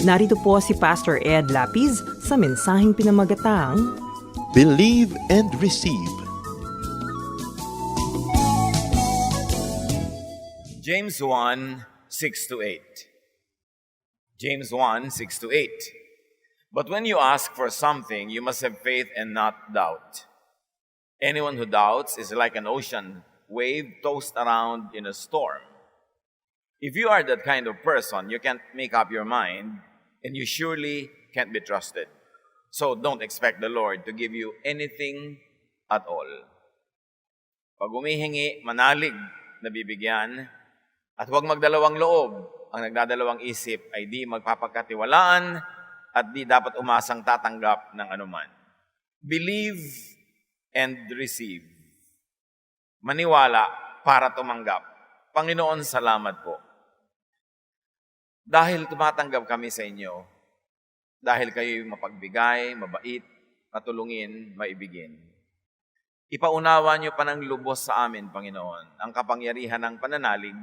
Narito po si Pastor Ed Lapiz sa mensaheng pinamagatang Believe and receive. James 1 6 to 8. James 1 6 to 8. But when you ask for something, you must have faith and not doubt. Anyone who doubts is like an ocean wave tossed around in a storm. If you are that kind of person, you can't make up your mind and you surely can't be trusted. So don't expect the Lord to give you anything at all. Pag umihingi, manalig na bibigyan, at huwag magdalawang loob. Ang nagdadalawang isip ay di magpapagkatiwalaan at di dapat umasang tatanggap ng anuman. Believe and receive. Maniwala para tumanggap. Panginoon, salamat po. Dahil tumatanggap kami sa inyo, dahil kayo mapagbigay, mabait, matulungin, maibigin. Ipaunawa niyo pa ng lubos sa amin, Panginoon, ang kapangyarihan ng pananalig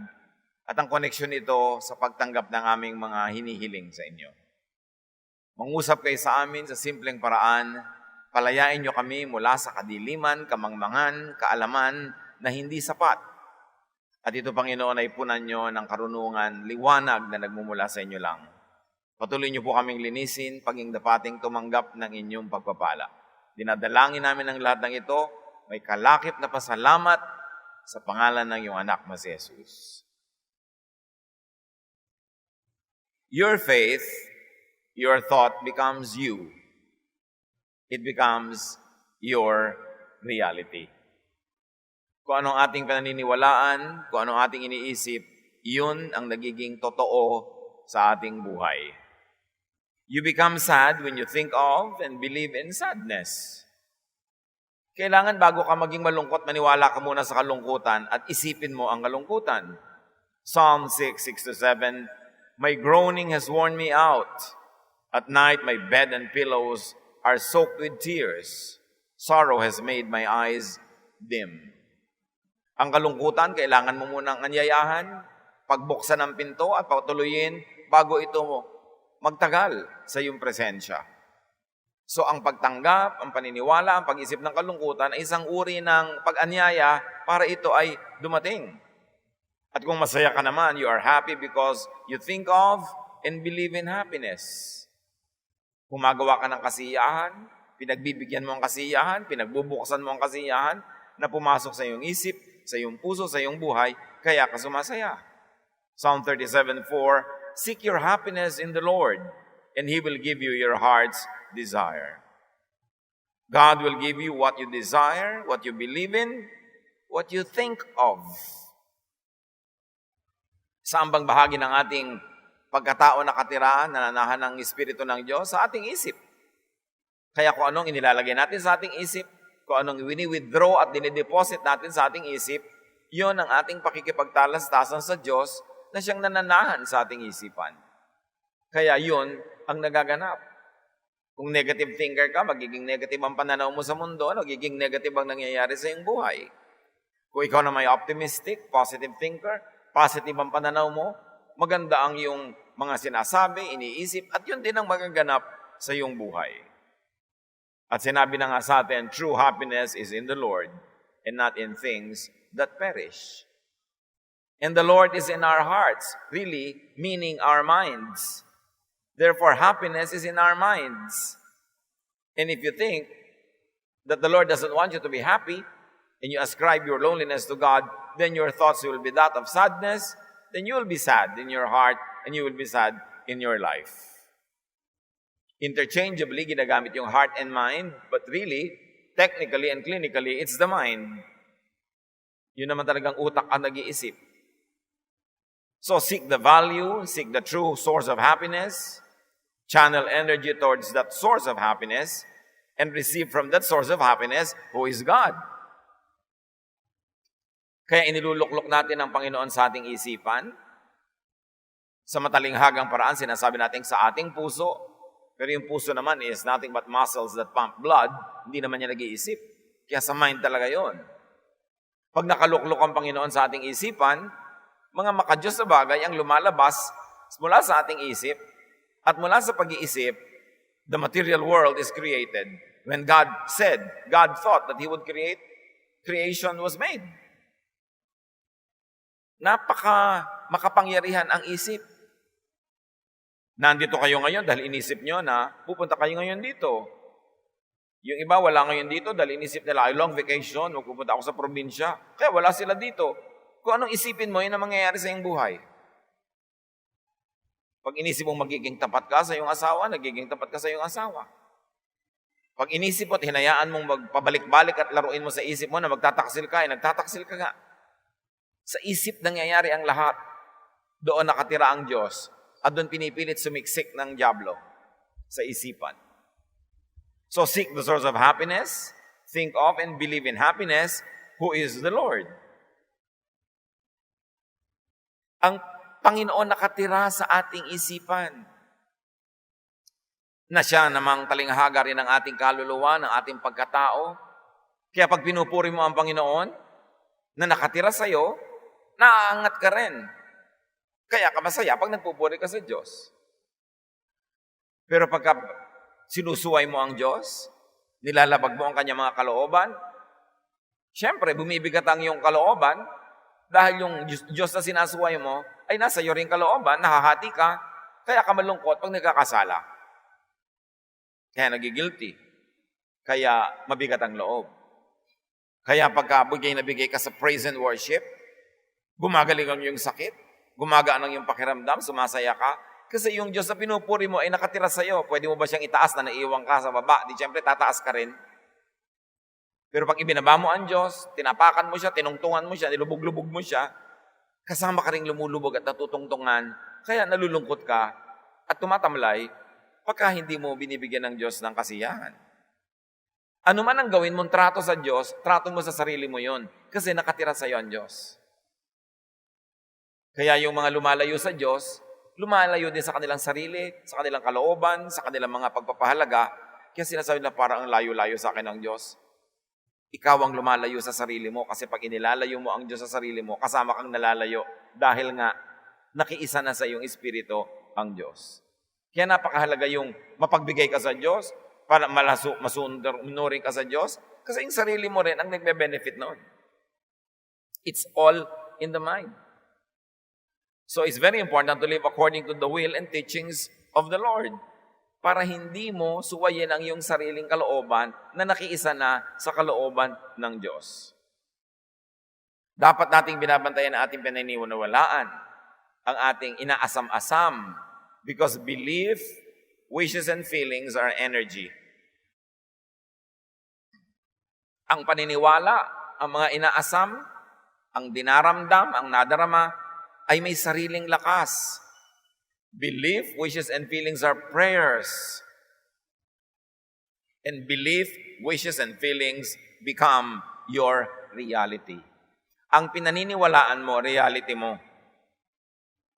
at ang koneksyon nito sa pagtanggap ng aming mga hinihiling sa inyo. Mangusap kayo sa amin sa simpleng paraan, palayain niyo kami mula sa kadiliman, kamangmangan, kaalaman na hindi sapat. At ito, Panginoon, ay punan niyo ng karunungan, liwanag na nagmumula sa inyo lang. Patuloy niyo po kaming linisin, paging dapating tumanggap ng inyong pagpapala. Dinadalangin namin ang lahat ng ito, may kalakip na pasalamat sa pangalan ng iyong anak na si Jesus. Your faith, your thought becomes you. It becomes your reality. Kung anong ating pananiniwalaan, kung anong ating iniisip, yun ang nagiging totoo sa ating buhay. You become sad when you think of and believe in sadness. Kailangan bago ka maging malungkot, maniwala ka muna sa kalungkutan at isipin mo ang kalungkutan. Psalm 6, 6 to 7, My groaning has worn me out. At night my bed and pillows are soaked with tears. Sorrow has made my eyes dim. Ang kalungkutan, kailangan mo munang anyayahan, pagbuksan ng pinto at patuloyin bago ito magtagal sa iyong presensya. So ang pagtanggap, ang paniniwala, ang pag-isip ng kalungkutan ay isang uri ng pag-anyaya para ito ay dumating. At kung masaya ka naman, you are happy because you think of and believe in happiness. Gumagawa ka ng kasiyahan, pinagbibigyan mo ang kasiyahan, pinagbubuksan mo ang kasiyahan na pumasok sa iyong isip, sa iyong puso, sa iyong buhay, kaya ka sumasaya. Psalm 37:4, Seek your happiness in the Lord, and He will give you your heart's desire. God will give you what you desire, what you believe in, what you think of. Saan bang bahagi ng ating pagkatao nakatira, nananahan ng Espiritu ng Diyos? Sa ating isip. Kaya kung anong inilalagay natin sa ating isip, kung anong wini-withdraw at dinideposit natin sa ating isip, yon ang ating pakikipagtalastasan sa Diyos na siyang nananahan sa ating isipan. Kaya yon ang nagaganap. Kung negative thinker ka, magiging negative ang pananaw mo sa mundo, magiging negative ang nangyayari sa iyong buhay. Kung ikaw na may optimistic, positive thinker, positive ang pananaw mo, maganda ang iyong mga sinasabi, iniisip, at yun din ang magaganap sa iyong buhay. At sinabi na nga sa atin, true happiness is in the Lord and not in things that perish. And the Lord is in our hearts, really meaning our minds. Therefore, happiness is in our minds. And if you think that the Lord doesn't want you to be happy, and you ascribe your loneliness to God, then your thoughts will be that of sadness, then you will be sad in your heart, and you will be sad in your life. Interchangeably, ginagamit yung heart and mind, but really, technically and clinically, it's the mind. Yun naman talagang utak ang nag-iisip. So seek the value, seek the true source of happiness, channel energy towards that source of happiness, and receive from that source of happiness who is God. Kaya iniluluklok natin ang Panginoon sa ating isipan. Sa matalinghagang paraan, sinasabi natin sa ating puso. Pero yung puso naman is nothing but muscles that pump blood. Hindi naman niya nag-iisip. Kaya sa mind talaga yon. Pag nakaluklok ang Panginoon sa ating isipan, mga makadiyos na bagay ang lumalabas mula sa ating isip at mula sa pag-iisip, the material world is created. When God said, God thought that He would create, creation was made. Napaka makapangyarihan ang isip. Nandito kayo ngayon dahil inisip nyo na pupunta kayo ngayon dito. Yung iba wala ngayon dito dahil inisip nila, ay long vacation, magpupunta ako sa probinsya. Kaya wala sila dito. Kung anong isipin mo, yun ang mangyayari sa iyong buhay. Pag inisip mong magiging tapat ka sa iyong asawa, nagiging tapat ka sa iyong asawa. Pag inisip mo at hinayaan mong magpabalik-balik at laruin mo sa isip mo na magtataksil ka, ay nagtataksil ka nga. Sa isip nangyayari ang lahat. Doon nakatira ang Diyos. At doon pinipilit sumiksik ng Diablo sa isipan. So seek the source of happiness, think of and believe in happiness, who is the Lord. Ang Panginoon nakatira sa ating isipan. Na siya namang talinghaga rin ng ating kaluluwa, ng ating pagkatao. Kaya pag pinupuri mo ang Panginoon, na nakatira sa iyo, naaangat ka rin. Kaya ka masaya pag nagpupuri ka sa Diyos. Pero pagka sinusuway mo ang Diyos, nilalabag mo ang kanyang mga kalooban, syempre, bumibigat ang iyong kalooban dahil yung Diyos, na sinasuway mo ay nasa iyo rin kalooban, nahahati ka, kaya ka malungkot pag nagkakasala. Kaya nagigilty. Kaya mabigat ang loob. Kaya pagka bigay na bigay ka sa praise and worship, gumagaling ang iyong sakit, gumagaan ang iyong pakiramdam, sumasaya ka, kasi yung Diyos na pinupuri mo ay nakatira sa iyo. Pwede mo ba siyang itaas na naiiwan ka sa baba? Di siyempre tataas ka rin. Pero pag ibinaba mo ang Diyos, tinapakan mo siya, tinungtungan mo siya, nilubog-lubog mo siya, kasama ka rin lumulubog at natutungtungan, kaya nalulungkot ka at tumatamlay pagka hindi mo binibigyan ng Diyos ng kasiyahan. Ano man ang gawin mong trato sa Diyos, trato mo sa sarili mo yon kasi nakatira sa iyo ang Diyos. Kaya yung mga lumalayo sa Diyos, lumalayo din sa kanilang sarili, sa kanilang kalooban, sa kanilang mga pagpapahalaga. Kaya sinasabi na parang ang layo-layo sa akin ng Diyos. Ikaw ang lumalayo sa sarili mo kasi pag inilalayo mo ang Diyos sa sarili mo, kasama kang nalalayo dahil nga nakiisa na sa iyong espiritu ang Diyos. Kaya napakahalaga yung mapagbigay ka sa Diyos, para malaso, masunurin ka sa Diyos, kasi yung sarili mo rin ang nagbe-benefit noon. It's all in the mind. So it's very important to live according to the will and teachings of the Lord para hindi mo suwayin ang iyong sariling kalooban na nakiisa na sa kalooban ng Diyos. Dapat nating binabantayan ang ating pinaniniwalaan, ang ating inaasam-asam, because belief, wishes, and feelings are energy. Ang paniniwala, ang mga inaasam, ang dinaramdam, ang nadarama, ay may sariling lakas. Belief, wishes, and feelings are prayers. And belief, wishes, and feelings become your reality. Ang pinaniniwalaan mo, reality mo.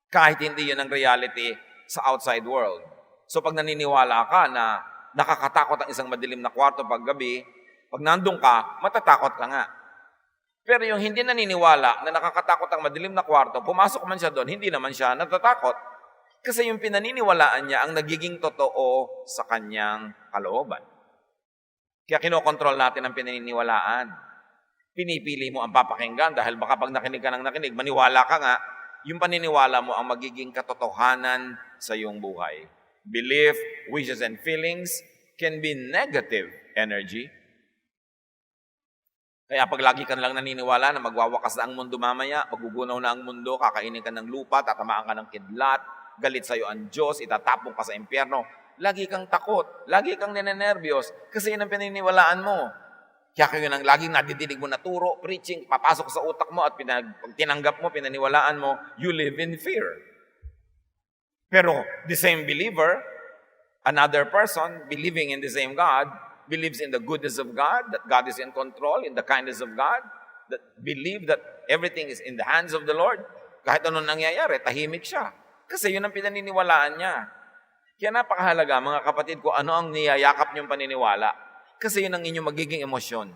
Kahit hindi yun ang reality sa outside world. So pag naniniwala ka na nakakatakot ang isang madilim na kwarto pag gabi, pag nandun ka, matatakot ka nga. Pero yung hindi naniniwala na nakakatakot ang madilim na kwarto, pumasok man siya doon, hindi naman siya natatakot. Kasi yung pinaniniwalaan niya ang nagiging totoo sa kanyang kalooban. Kaya kinokontrol natin ang pinaniniwalaan. Pinipili mo ang papakinggan dahil baka pag nakinig ka ng nakinig, maniwala ka nga, yung paniniwala mo ang magiging katotohanan sa iyong buhay. Belief, wishes, and feelings can be negative energy Kaya pag lagi ka lang naniniwala na magwawakas na ang mundo mamaya, magugunaw na ang mundo, kakainin ka ng lupa, tatamaan ka ng kidlat, galit sa'yo ang Diyos, itatapong ka sa impyerno, lagi kang takot, lagi kang ninenervyos, kasi yun ang pininiwalaan mo. Kaya kayo nang laging nadidinig mo na turo, preaching, papasok sa utak mo at pinag, tinanggap mo, pinaniwalaan mo, you live in fear. Pero the same believer, another person believing in the same God, believes in the goodness of God, that God is in control, in the kindness of God, that believe that everything is in the hands of the Lord. Kahit anong nangyayari, tahimik siya. Kasi yun ang pinaniniwalaan niya. Kaya napakahalaga, mga kapatid ko, ano ang niyayakap niyong paniniwala? Kasi yun ang inyong magiging emosyon.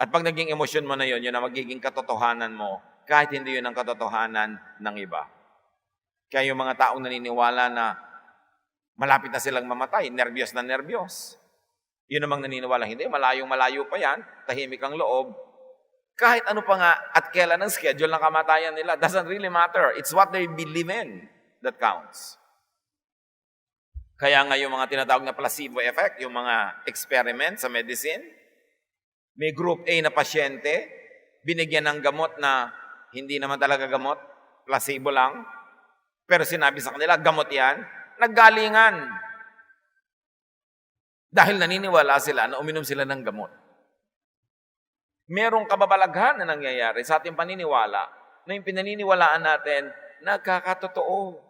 At pag naging emosyon mo na yun, yun ang magiging katotohanan mo, kahit hindi yun ang katotohanan ng iba. Kaya yung mga taong naniniwala na malapit na silang mamatay, nervyos na nervyos. Yun namang naniniwala, hindi, malayong malayo pa yan, tahimik ang loob. Kahit ano pa nga at kailan ang schedule ng kamatayan nila, doesn't really matter. It's what they believe in that counts. Kaya nga yung mga tinatawag na placebo effect, yung mga experiment sa medicine, may group A na pasyente, binigyan ng gamot na hindi naman talaga gamot, placebo lang, pero sinabi sa kanila, gamot yan, naggalingan. Dahil naniniwala sila na uminom sila ng gamot. Merong kababalaghan na nangyayari sa ating paniniwala na yung pinaniniwalaan natin, nagkakatotoo.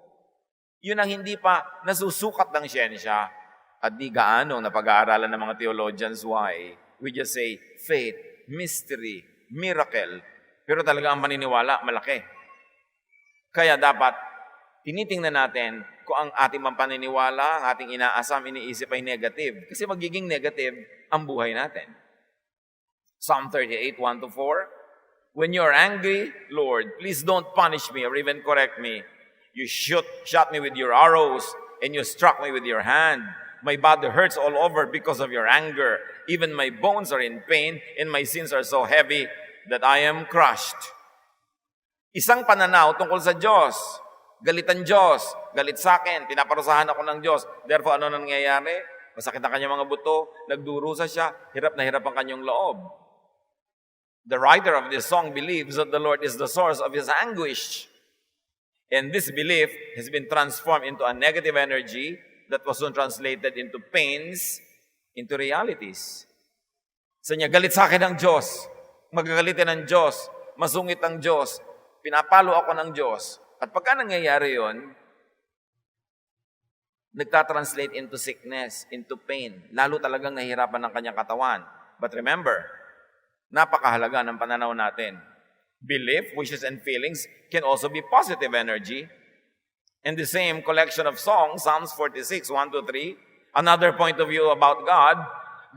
Yun ang hindi pa nasusukat ng siyensya at di gaano na pag-aaralan ng mga theologians why. We just say faith, mystery, miracle. Pero talaga ang paniniwala, malaki. Kaya dapat tinitingnan natin kung ang ating mga paniniwala, ang ating inaasam, iniisip ay negative. Kasi magiging negative ang buhay natin. Psalm 38, 1 to 4. When you're angry, Lord, please don't punish me or even correct me. You shoot, shot me with your arrows and you struck me with your hand. My body hurts all over because of your anger. Even my bones are in pain and my sins are so heavy that I am crushed. Isang pananaw tungkol sa Diyos. Galit ang Diyos. Galit sa akin. Pinaparusahan ako ng Diyos. Therefore, ano nangyayari? Masakit ang kanyang mga buto. Nagdurusa siya. Hirap na hirap ang kanyang loob. The writer of this song believes that the Lord is the source of his anguish. And this belief has been transformed into a negative energy that was soon translated into pains, into realities. Sa niya, galit sa akin ang Diyos. Magagalitin ng Diyos. Masungit ang Diyos. Pinapalo ako ng Diyos. At pagka nangyayari yon, nagtatranslate into sickness, into pain. Lalo talagang nahihirapan ng kanyang katawan. But remember, napakahalaga ng pananaw natin. Belief, wishes, and feelings can also be positive energy. In the same collection of songs, Psalms 46, 1 to 3, another point of view about God,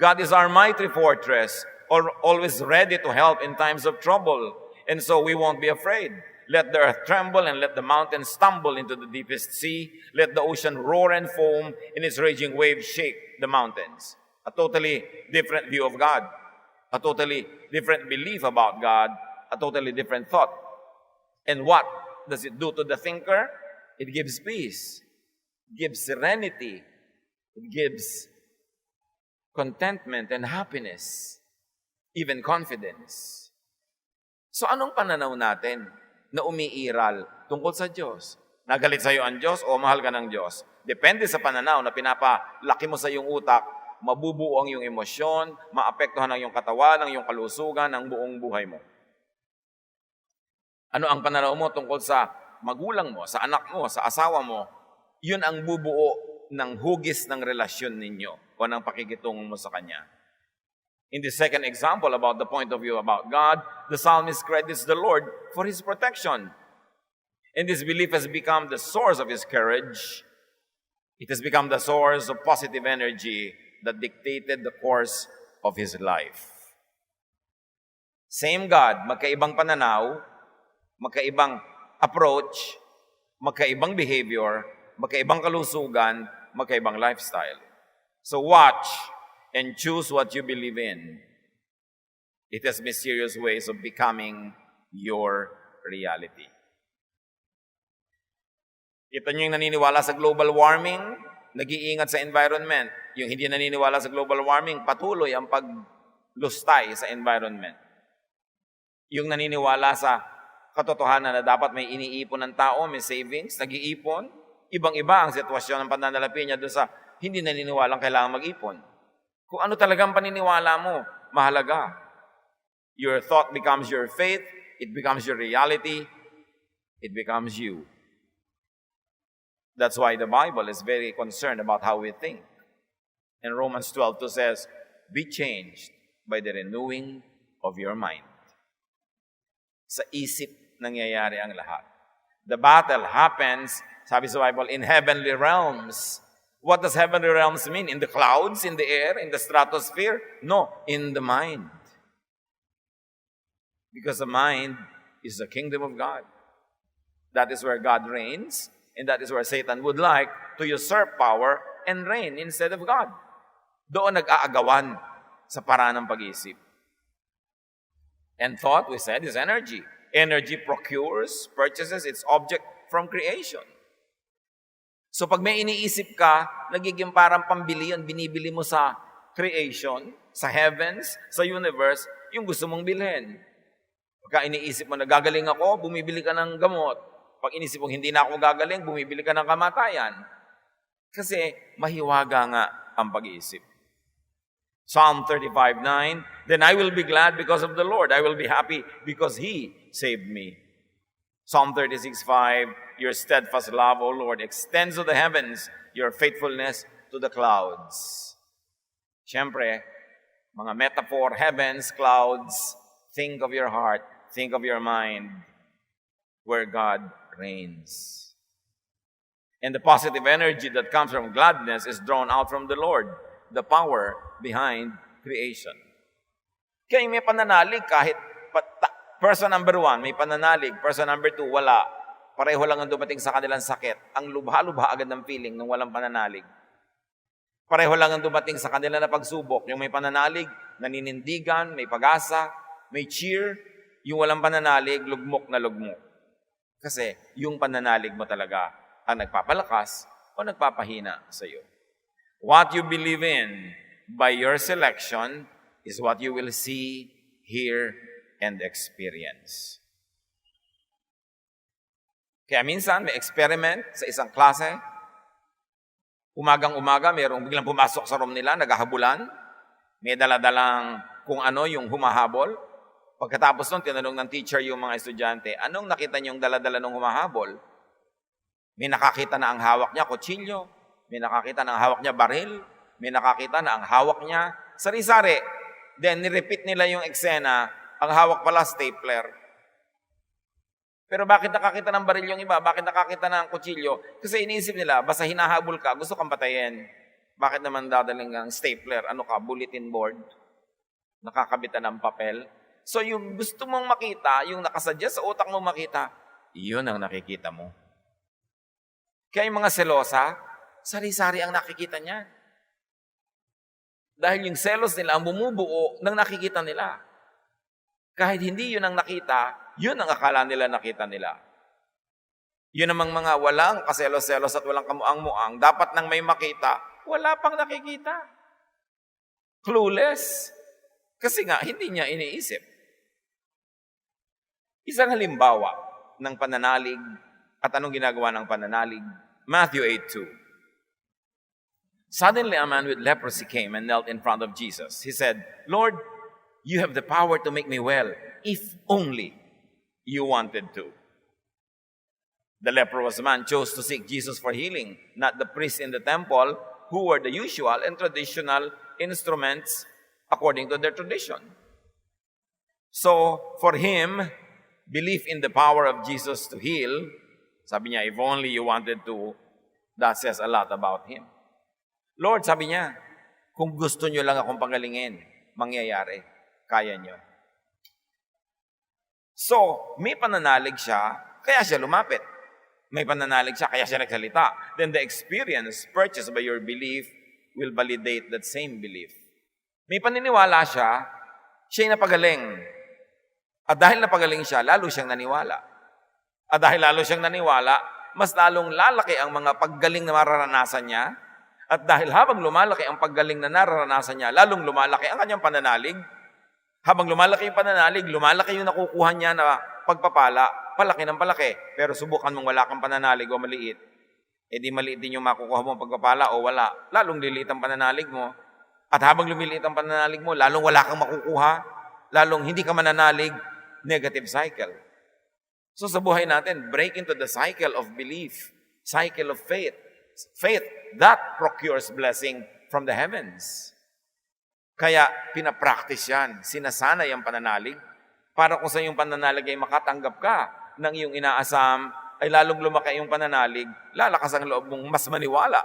God is our mighty fortress, or always ready to help in times of trouble. And so we won't be afraid. Let the earth tremble and let the mountains stumble into the deepest sea. Let the ocean roar and foam and its raging waves shake the mountains. A totally different view of God. A totally different belief about God. A totally different thought. And what does it do to the thinker? It gives peace. It gives serenity. It gives contentment and happiness. Even confidence. So anong pananaw natin na umiiral tungkol sa Diyos? Nagalit sa iyo ang Diyos o mahal ka ng Diyos? Depende sa pananaw na pinapalaki mo sa iyong utak, mabubuo ang iyong emosyon, maapektuhan ang iyong katawan, ang iyong kalusugan, ang buong buhay mo. Ano ang pananaw mo tungkol sa magulang mo, sa anak mo, sa asawa mo? Yun ang bubuo ng hugis ng relasyon ninyo o ng pakikitungo mo sa Kanya. In the second example about the point of view about God, the psalmist credits the Lord for his protection. And this belief has become the source of his courage. It has become the source of positive energy that dictated the course of his life. Same God, magkaibang pananaw, magkaibang approach, magkaibang behavior, magkaibang kalusugan, magkaibang lifestyle. So watch and choose what you believe in. It has mysterious ways of becoming your reality. Kita niyo yung naniniwala sa global warming, nag-iingat sa environment. Yung hindi naniniwala sa global warming, patuloy ang pag lustay sa environment. Yung naniniwala sa katotohanan na dapat may iniipon ng tao, may savings, nag-iipon. Ibang-iba ang sitwasyon ng pananalapi niya doon sa hindi naniniwalang kailangan mag-ipon. Kung ano talagang paniniwala mo, mahalaga. Your thought becomes your faith, it becomes your reality, it becomes you. That's why the Bible is very concerned about how we think. And Romans 12 2 says, Be changed by the renewing of your mind. Sa isip nangyayari ang lahat. The battle happens, sabi sa Bible, in heavenly realms. What does heavenly realms mean? In the clouds, in the air, in the stratosphere? No, in the mind. Because the mind is the kingdom of God. That is where God reigns, and that is where Satan would like to usurp power and reign instead of God. Doon nag-aagawan sa paraan ng pag-isip. And thought, we said, is energy. Energy procures, purchases its object from creation. So pag may iniisip ka, nagiging parang pambili yun, binibili mo sa creation, sa heavens, sa universe, yung gusto mong bilhin. Pagka iniisip mo na gagaling ako, bumibili ka ng gamot. Pag inisip mo hindi na ako gagaling, bumibili ka ng kamatayan. Kasi mahiwaga nga ang pag-iisip. Psalm 35:9, Then I will be glad because of the Lord. I will be happy because He saved me. Psalm 36:5, Your steadfast love, O Lord, extends to the heavens, your faithfulness to the clouds. Siyempre, mga metaphor, heavens, clouds, think of your heart, think of your mind, where God reigns. And the positive energy that comes from gladness is drawn out from the Lord, the power behind creation. Kaya may pananalig kahit person number one, may pananalig. Person number two, wala. Pareho lang ang dumating sa kanilang sakit. Ang lubha-lubha agad ng feeling nung walang pananalig. Pareho lang ang dumating sa kanila na pagsubok. Yung may pananalig, naninindigan, may pag-asa, may cheer. Yung walang pananalig, lugmok na lugmok. Kasi yung pananalig mo talaga ang nagpapalakas o nagpapahina sa iyo. What you believe in by your selection is what you will see, hear, and experience. Kaya minsan may experiment sa isang klase. Umagang-umaga, mayroong biglang pumasok sa room nila, naghahabulan. May daladalang kung ano yung humahabol. Pagkatapos nun, tinanong ng teacher yung mga estudyante, anong nakita niyong daladala ng humahabol? May nakakita na ang hawak niya, kutsilyo. May nakakita na ang hawak niya, baril. May nakakita na ang hawak niya, sari-sari. Then, nirepeat nila yung eksena, ang hawak pala, stapler. Pero bakit nakakita ng baril yung iba? Bakit nakakita ng kutsilyo? Kasi iniisip nila, basta hinahabol ka, gusto kang patayin. Bakit naman dadaling ang stapler? Ano ka, bulletin board? Nakakabitan ng papel? So yung gusto mong makita, yung nakasadya sa utak mong makita, iyon ang nakikita mo. Kaya yung mga selosa, sari-sari ang nakikita niya. Dahil yung selos nila ang bumubuo ng nakikita nila. Kahit hindi yun ang nakita, yun ang akala nila nakita nila. Yun namang mga walang kaselos-selos at walang kamuang-muang, dapat nang may makita, wala pang nakikita. Clueless. Kasi nga, hindi niya iniisip. Isang halimbawa ng pananalig at anong ginagawa ng pananalig, Matthew 8.2. Suddenly a man with leprosy came and knelt in front of Jesus. He said, Lord, you have the power to make me well, if only you wanted to. The leprous man chose to seek Jesus for healing, not the priests in the temple, who were the usual and traditional instruments according to their tradition. So, for him, belief in the power of Jesus to heal, sabi niya, if only you wanted to, that says a lot about him. Lord, sabi niya, kung gusto niyo lang akong pagalingin, mangyayari. Kaya niyo. So, may pananalig siya, kaya siya lumapit. May pananalig siya, kaya siya nagsalita. Then the experience purchased by your belief will validate that same belief. May paniniwala siya, siya'y napagaling. At dahil napagaling siya, lalo siyang naniwala. At dahil lalo siyang naniwala, mas lalong lalaki ang mga paggaling na mararanasan niya. At dahil habang lumalaki ang paggaling na nararanasan niya, lalong lumalaki ang kanyang pananalig Habang lumalaki yung pananalig, lumalaki yung nakukuha niya na pagpapala, palaki ng palaki. Pero subukan mong wala kang pananalig o maliit, eh maliit din yung makukuha mong pagpapala o wala. Lalong liliit ang pananalig mo. At habang lumiliit ang pananalig mo, lalong wala kang makukuha, lalong hindi ka mananalig, negative cycle. So sa buhay natin, break into the cycle of belief, cycle of faith. Faith, that procures blessing from the heavens. Kaya pinapractice yan, sinasanay ang pananalig, para kung sa iyong pananalig ay makatanggap ka ng iyong inaasam, ay lalong lumaki yung pananalig, lalakas ang loob mong mas maniwala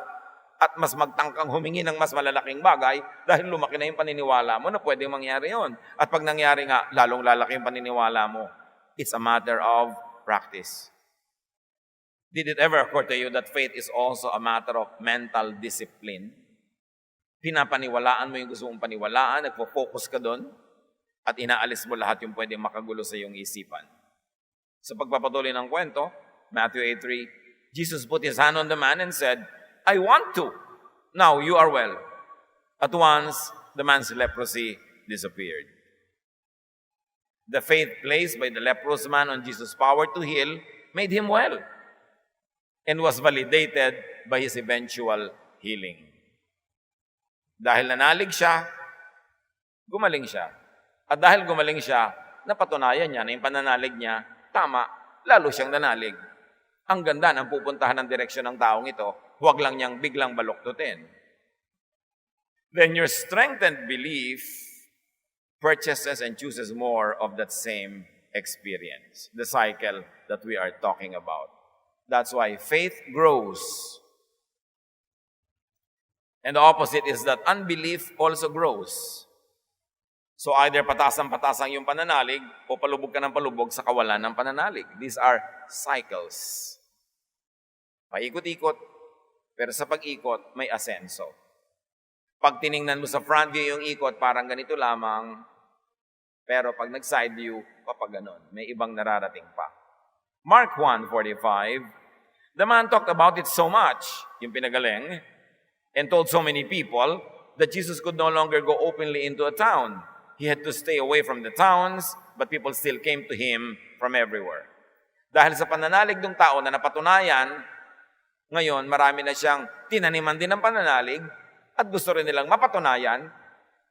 at mas magtangkang humingi ng mas malalaking bagay dahil lumaki na yung paniniwala mo na pwedeng mangyari yon. At pag nangyari nga, lalong lalaki yung paniniwala mo. It's a matter of practice. Did it ever occur to you that faith is also a matter of mental discipline? Pinapaniwalaan mo yung gusto mong paniwalaan, nagpo-focus ka doon, at inaalis mo lahat yung pwedeng makagulo sa iyong isipan. Sa pagpapatuloy ng kwento, Matthew 8.3, Jesus put his hand on the man and said, I want to. Now you are well. At once, the man's leprosy disappeared. The faith placed by the leprous man on Jesus' power to heal made him well and was validated by his eventual healing. Dahil nanalig siya, gumaling siya. At dahil gumaling siya, napatunayan niya na yung pananalig niya, tama, lalo siyang nanalig. Ang ganda ng pupuntahan ng direksyon ng taong ito, huwag lang niyang biglang baloktutin. Then your strengthened belief purchases and chooses more of that same experience, the cycle that we are talking about. That's why faith grows. And the opposite is that unbelief also grows. So either patasang-patasang yung pananalig o palubog ka ng palubog sa kawalan ng pananalig. These are cycles. Paikot-ikot, pero sa pag-ikot, may asenso. Pag tiningnan mo sa front view yung ikot, parang ganito lamang. Pero pag nag-side view, papaganon. May ibang nararating pa. Mark 1.45, The man talked about it so much, yung pinagaling, and told so many people that Jesus could no longer go openly into a town. He had to stay away from the towns, but people still came to him from everywhere. Dahil sa pananalig ng tao na napatunayan, ngayon marami na siyang tinaniman din ng pananalig at gusto rin nilang mapatunayan,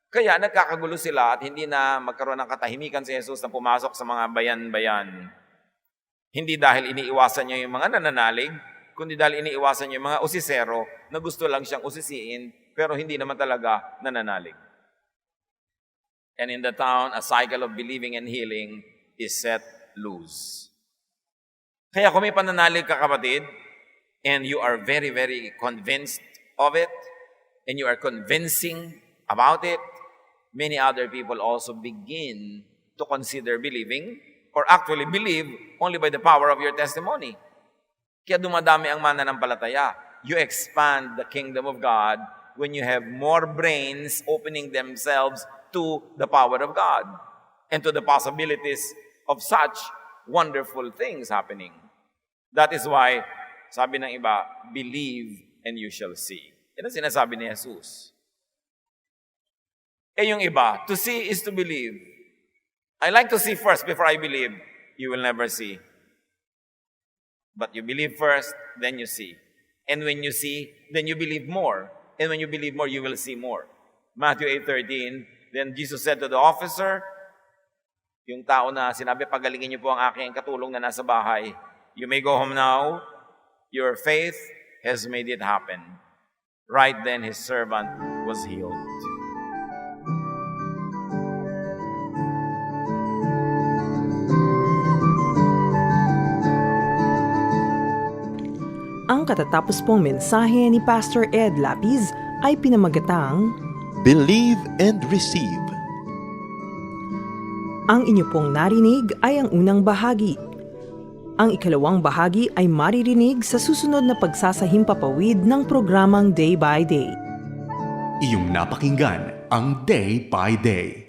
kaya nagkakagulo sila at hindi na magkaroon ng katahimikan si Jesus na pumasok sa mga bayan-bayan. Hindi dahil iniiwasan niya yung mga nananalig, kundi dahil iniiwasan niya yung mga usisero na gusto lang siyang usisiin, pero hindi naman talaga nananalig. And in the town, a cycle of believing and healing is set loose. Kaya kung may pananalig ka kapatid, and you are very, very convinced of it, and you are convincing about it, many other people also begin to consider believing or actually believe only by the power of your testimony. Kaya dumadami ang mananampalataya. You expand the kingdom of God when you have more brains opening themselves to the power of God and to the possibilities of such wonderful things happening. That is why, sabi ng iba, believe and you shall see. Yan ang sinasabi ni Jesus. Eh yung iba, to see is to believe. I like to see first before I believe. You will never see. But you believe first, then you see. And when you see, then you believe more. And when you believe more, you will see more. Matthew 8.13, Then Jesus said to the officer, yung tao na sinabi, pagalingin niyo po ang aking katulong na nasa bahay. You may go home now. Your faith has made it happen. Right then, his servant was healed. Katatapos pong mensahe ni Pastor Ed Lapiz ay pinamagatang Believe and receive. Ang inyo pong narinig ay ang unang bahagi. Ang ikalawang bahagi ay maririnig sa susunod na pagsasahimpapawid ng programang Day by Day. Iyong napakinggan ang Day by Day.